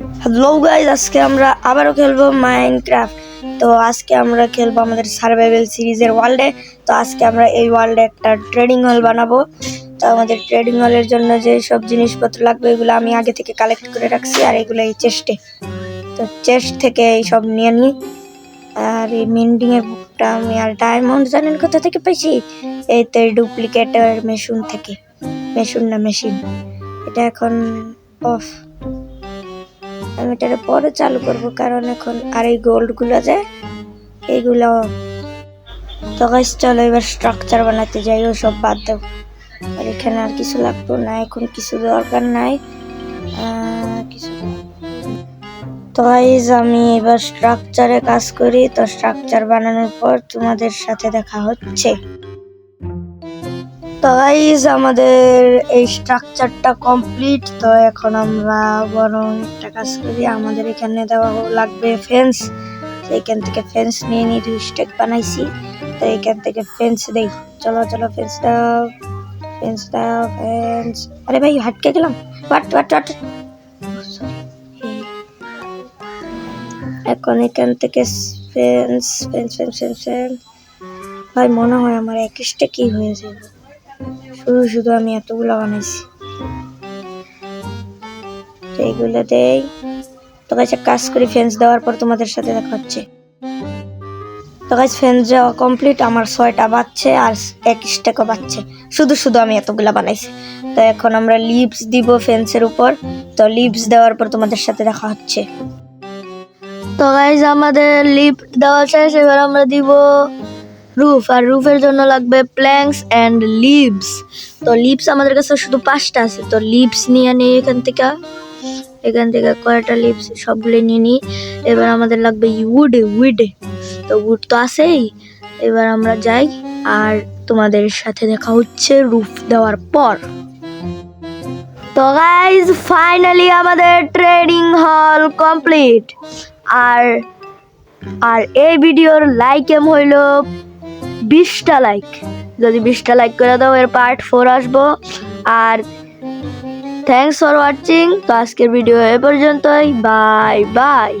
Hello guys আজকে আমরা আবারও খেলব মাইনক্রাফট তো আজকে আমরা খেলব আমাদের সার্ভাইভাল সিরিজের ওয়ার্ল্ডে তো আজকে আমরা এই ওয়ার্ল্ডে একটা ট্রেডিং হল বানাবো। তো আমাদের ট্রেডিং হলের জন্য যে সব জিনিসপত্র লাগবে, এগুলো আমি আগে থেকে কালেক্ট করে রাখছি, আর এগুলো এই চেস্টে তো চেস্ট থেকে এই সব নিয়ে নিই আর এই মেন্ডিং এর বুকটা আমি আর ডায়মন্ড জানেন কোথা থেকে পেয়েছি এই তো ডুপ্লিকেটের মেশিন থেকে। মেশিন না মেশিন এটা এখন অফ আমি এটাকে পরে চালু করব, কারণ এখন আর এই গোল্ডগুলো যে এইগুলো তো গাইস চলো এবার স্ট্রাকচার বানাতে যাই ও সব বাদ দেব আর এখানে আর কিছু লাগতো না, এখন কিছু দরকার নাই। কিছু তো গাইজ আমি এবার স্ট্রাকচারে কাজ করি, তো স্ট্রাকচার বানানোর পর তোমাদের সাথে দেখা হচ্ছে। তো গাইজ আমাদের এই স্ট্রাকচারটা কমপ্লিট তো এখন আমরা বরং একটা কাজ করি, আমাদের এখানে দেওয়া লাগবে ফেন্স এইখান থেকে ফেন্স নিয়ে নিয়ে দুই স্টেক বানাইছি। তো এইখান থেকে ফেন্স দেই। চলো চলো ফেন্স দাও ফেন্স দাও ফেন্স আরে ভাই, হাটকে গেলাম। বাট বাট বাট এখন এখান থেকে fence fence fence fence fence ভাই, মনে হয় আমার এক কি হয়ে যাবে। শুধু শুধু আমি এতগুলো বানাইছি। এইগুলো দেই। তো কাছে কাজ করি ফেন্স দেওয়ার পর তোমাদের সাথে দেখা হচ্ছে। তো গাছ ফেন্স দেওয়া কমপ্লিট আমার ছয়টা বাচ্চে আর এক স্টেকও বাচ্চে। শুধু শুধু আমি এতগুলা বানাইছি। তো এখন আমরা লিভস দিব ফেন্সের উপর। তো লিভস দেওয়ার পর তোমাদের সাথে দেখা হচ্ছে। তো গাইজ আমাদের লিফট দেওয়া শেষ, এবার আমরা দিব রুফ আর রুফের জন্য লাগবে প্ল্যাঙ্কস অ্যান্ড লিভস তো লিভস আমাদের কাছে শুধু পাঁচটা আছে, তো লিভস নিয়ে নিই এখান থেকে। এখান থেকে কয়টা লিভস সবগুলো নিয়ে নিই। এবার আমাদের লাগবে উড উড তো উড তো আছেই। এবার আমরা যাই, আর তোমাদের সাথে দেখা হচ্ছে রুফ দেওয়ার পর। তো গাইজ ফাইনালি আমাদের ট্রেডিং হল কমপ্লিট আর আর এই ভিডিওর লাইক এম হইল বিশটা লাইক যদি বিশটা লাইক করে দাও, এর পার্ট ফোর আসব। আর থ্যাংকস ফর ওয়াচিং তো আজকের ভিডিও এ পর্যন্তই। Bye bye